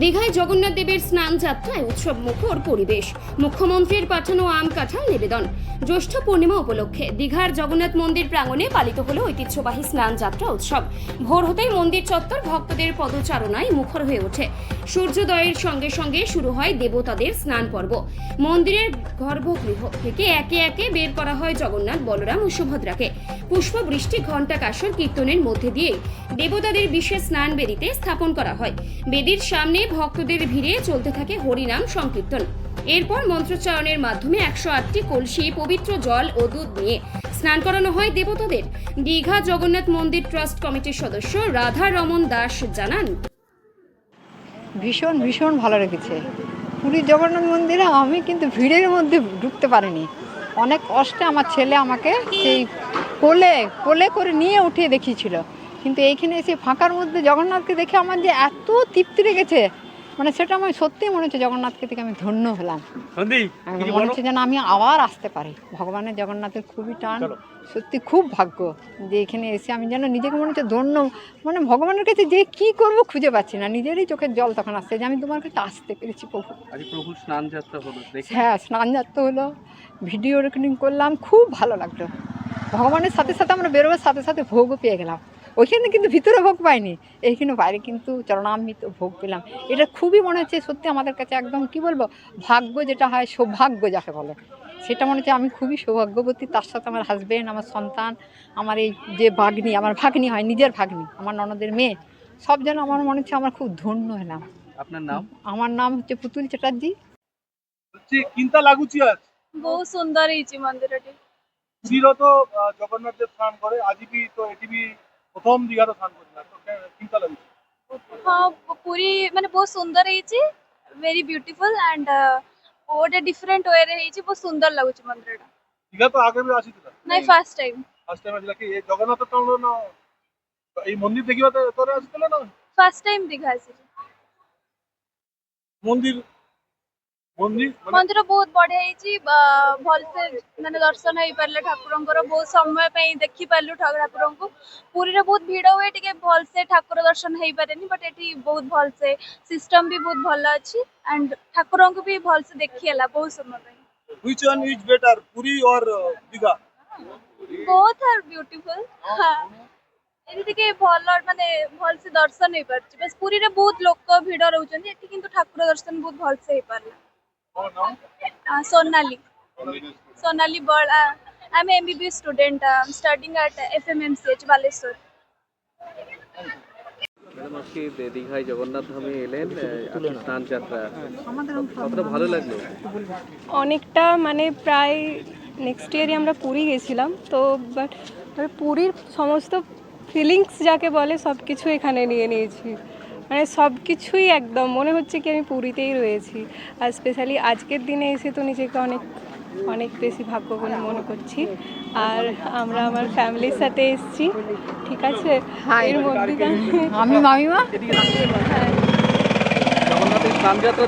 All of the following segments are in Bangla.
দীঘায় জগন্নাথ দেবের স্নান যাত্রায় উৎসব মুখর পরিবেশ। মুখ্যমন্ত্রীর পাঠানো আম কাঁঠাল নিবেদন। জ্যৈষ্ঠ পূর্ণিমা উপলক্ষে দীঘার জগন্নাথ মন্দির প্রাঙ্গণে পালিত হলো ঐতিহ্যবাহী স্নান যাত্রা উৎসব। ভোর হতেই মন্দির চত্বর ভক্তদের পদচারণায় মুখর হয়ে ওঠে। সূর্যোদয়ের সঙ্গে সঙ্গে শুরু হয় দেবতাদের স্নান পর্ব। মন্দিরের গর্ভগৃহ থেকে একে একে বের করা হয় জগন্নাথ, বলরাম ও সুভদ্রাকে। পুষ্প, বৃষ্টি, ঘণ্টা কাসর কীর্তনের মধ্যে দিয়েই দেবতাদের বিশেষ স্নান বেদিতে স্থাপন করা হয়। বেদির সামনে ভক্তদের ভিড়ে চলতে থাকে হরিনাম সংকীর্তন। এরপর মন্ত্রোচ্চারণের মাধ্যমে একশো আটটি কলসি, পবিত্র জল ও দুধ নিয়ে স্নান করানো হয় দেবতাদের। দীঘা জগন্নাথ মন্দির ট্রাস্ট কমিটির সদস্য রাধা রমন দাস জানান। ভীষণ ভীষণ ভালো রেখেছে পুরীর জগন্নাথ মন্দিরে আমি কিন্তু ভিড়ের মধ্যে ঢুকতে পারিনি। অনেক কষ্টে আমার ছেলে আমাকে সেই কোলে কোলে করে নিয়ে উঠিয়ে দেখিয়েছিল। কিন্তু এইখানে এসে ফাঁকার মধ্যে জগন্নাথকে দেখে আমার যে এত তৃপ্তি লেগেছে মানে সেটা আমার সত্যিই মনে হচ্ছে জগন্নাথকে থেকে আমি ধন্য হলাম। মনে হচ্ছে যেন আমি আবার আসতে পারি। ভগবানের জগন্নাথের খুবই টান সত্যি খুব ভাগ্য যে এখানে এসে আমি যেন নিজেকে মনে হচ্ছে ধন্য মানে ভগবানের কাছে যে কি করব খুঁজে পাচ্ছি না নিজেরই চোখের জল তখন আসছে যে আমি তোমার কাছে আসতে পেরেছি প্রভু। প্রভু স্নান যাত্রা হলো হ্যাঁ স্নান যাত্রা হলো। ভিডিও রেকর্ডিং করলাম খুব ভালো লাগল। ভগবানের সাথে সাথে আমরা বেরোবার সাথে সাথে ভোগও পেয়ে গেলাম। ওইখানে কিন্তু ভিতরে ভোগ পাইনি। এইখানে বাইরে কিন্তু চরণামৃত ভোগ পেলাম। এটা খুবই মনে হচ্ছে সত্যি আমাদের কাছে একদম কি বলব ভাগ্য যেটা হয় সৌভাগ্য যাকে বলে। সেটা মনে হচ্ছে আমি খুবই সৌভাগ্যবতী তার সাথে আমার হাজব্যান্ড আমার সন্তান আমার এই যে ভাগ্নি আমার ভাগ্নি হয় নিজের ভাগ্নি আমার ননদের মেয়ে সব যেন আমার মনে হচ্ছে আমার খুব ধন্য হলাম। আপনার নাম? আমার নাম হচ্ছে পুতুল চ্যাটার্জি। লাগুচি আজ। বহু সুন্দর এই মন্দিরটি। জগন্নাথ দেব স্নান করে তো ବି ତ ଏଠି ବି ପ୍ରଥମ ଦିଘାର ସ୍ନାନ କରିଥିଲା ତ କେ- ଚିନ୍ତା ଲାଗୁଛି ହଁ ପୁରୀ ମାନେ ବହୁତ ସୁନ୍ଦର ହେଇଛି ଭେରି ବ୍ୟୁଟିଫୁଲ ଆଣ୍ଡ ଗୋଟେ ଡିଫରେଣ୍ଟ ୱେରେ ହେଇଛି ବହୁତ ସୁନ୍ଦର ଲାଗୁଛି ମନ୍ଦିରଟା ଦିଘା ତ ଆଗେ ବି ଆସିଥିଲା ନାଇଁ ଫାର୍ଷ୍ଟ ଟାଇମ୍ ଫାର୍ଷ୍ଟ ଟାଇମ୍ ଆସିଲା କି ଏ ଜଗନ୍ନାଥ ତଳ ନା ଏଇ ମନ୍ଦିର ଦେଖିବା ତ ଥରେ ଆସିଥିଲା ନା ଫାର୍ଷ୍ଟ ଟାଇମ୍ ଦୀଘା ଆସିଛି ମନ୍ଦିର ମନ୍ଦିର ମାନେ ମନ୍ଦିର ବହୁତ ବଢିଆ ହେଇଛି ବା ଭଲସେ ମାନେ ଦର୍ଶନ ହେଇପାରିଲା ଠାକୁରଙ୍କର ବହୁତ ସମୟ ପାଇଁ ଦେଖିପାରିଲୁ ଠା- ଠାକୁରଙ୍କୁ ପୁରୀରେ ବହୁତ ଭିଡ ହୁଏ ଟିକେ ଭଲସେ ଠାକୁର ଦର୍ଶନ ହେଇପାରେନି ବଟ୍ ଏଠି ବହୁତ ଭଲସେ ସିଷ୍ଟମ ବି ବହୁତ ଭଲ ଅଛି ଆଣ୍ଡ ଠାକୁରଙ୍କୁ ବି ଭଲସେ ଦେଖି ହେଲା ବହୁତ ସମୟ ପାଇଁ which one is better Puri or Digha both are beautiful ହଁ ଏଠି ଟିକେ ଭଲ ମାନେ ଭଲସେ ଦର୍ଶନ ହେଇପାରୁଛି ବାସ୍ ପୁରୀରେ ବହୁତ ଲୋକ ଭିଡ ରହୁଛନ୍ତି ଏଠି କିନ୍ତୁ ଠାକୁର ଦର୍ଶନ ବହୁତ ଭଲସେ ହେଇପାରିଲା Uh, Sonali. Sonali Bird. Uh, I'm an MBBS student. Uh, I'm studying at FMMCH, Baleswar. Madam আজকে দীঘায় জগন্নাথ ধামে এলেন স্নান যাত্রা কতটা ভালো লাগল অনেকটা মানে প্রায় নেক্সট ইয়ারে আমরা পুরী গেছিলাম তো বাট মানে পুরীর সমস্ত ফিলিংস যাকে বলে সব কিছু এখানে নিয়ে নিয়েছি মানে সব কিছুই একদম। মনে হচ্ছে কি আমি পুরীতেই রয়েছি। আর স্পেশালি আজকের দিনে এসে তো নিজেকে অনেক অনেক বেশি ভাগ্যবান মনে করছি। আর আমরা আমার ফ্যামিলির সাথে এসেছি। ঠিক আছে? এর মধ্যে আমি মামিমা?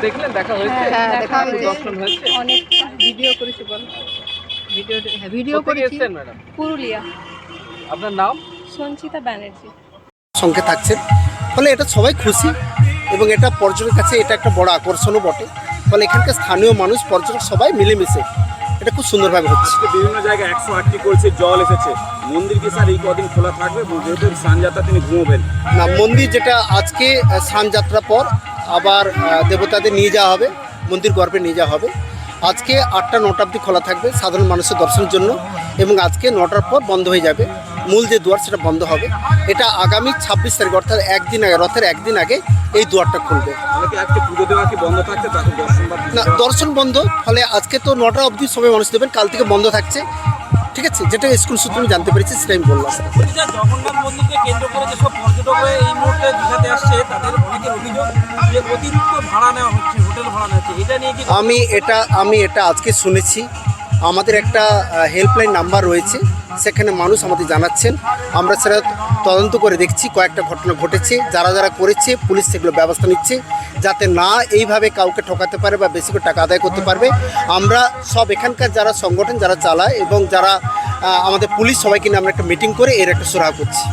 দেখলেন? দেখা হয়েছে? হ্যাঁ, দেখা হয়েছে। অনেক ভিডিও করেছি বল। ভিডিও হ্যাঁ ভিডিও করেছি। পুরুলিয়া। আপনার নাম? সঞ্চিতা ব্যানার্জি। সঙ্গে থাকছেন ফলে এটা সবাই খুশি এবং এটা পর্যটকের কাছে এটা একটা বড় আকর্ষণও বটে। ফলে এখানকার স্থানীয় মানুষ পর্যটক সবাই মিলেমিশে এটা খুব সুন্দরভাবে হচ্ছে। বিভিন্ন জায়গায় একশো আটটি কলসির জল এসেছে। মন্দির কি স্যার এই কদিন খোলা থাকবে? এবং যেহেতু স্নানযাত্রা তিনি ঘুমোবেন। না মন্দির যেটা আজকে আহ, স্নান যাত্রা পর আবার দেবতাদের নিয়ে যাওয়া হবে মন্দির গর্ভে নিয়ে যাওয়া হবে। আজকে আটটা নটা অবধি খোলা থাকবে সাধারণ মানুষের দর্শনের জন্য এবং আজকে নটার পর বন্ধ হয়ে যাবে। মূল যে দুয়ার সেটা বন্ধ হবে। এটা আগামী ছাব্বিশ তারিখ অর্থাৎ একদিন আগে রথের একদিন আগে এই দুয়ারটা খুলবে। তাহলে কি আজকে পুজো দেওয়া কি বন্ধ থাকছে? তাকে দর্শন বা না দর্শন বন্ধ। ফলে আজকে তো নটা অবধি সবাই মানুষ দেবেন কাল থেকে বন্ধ থাকছে। ঠিক আছে? যেটা স্কুল সূত্রে আমি জানতে পেরেছি সেটা আমি বললাম। জগন্নাথ মন্দিরকে কেন্দ্র করে যেসব পর্যটকরা এই মুহূর্তে দীঘাতে আসছে তাদের অনেকের অভিযোগ যে অতিরিক্ত ভাড়া নেওয়া হচ্ছে হোটেল ভাড়া নেওয়া হচ্ছে। এটা নিয়ে আমি এটা আমি এটা আজকে শুনেছি। আমাদের একটা হেল্পলাইন নাম্বার রয়েছে। সেখানে মানুষ আমাদের জানাচ্ছেন। আমরা সেটা তদন্ত করে দেখছি, কয়েকটা ঘটনা ঘটেছে, যারা যারা করেছে, পুলিশ সেগুলো ব্যবস্থা নিচ্ছে, যাতে না এইভাবে কাউকে ঠকাতে পারে বা বেশি করে টাকা আদায় করতে পারবে। আমরা সব এখানকার যারা সংগঠন, যারা চালায় এবং যারা আমাদের পুলিশ সবাইকে নিয়ে আমরা একটা মিটিং করে এর একটা সুরাহা করছি।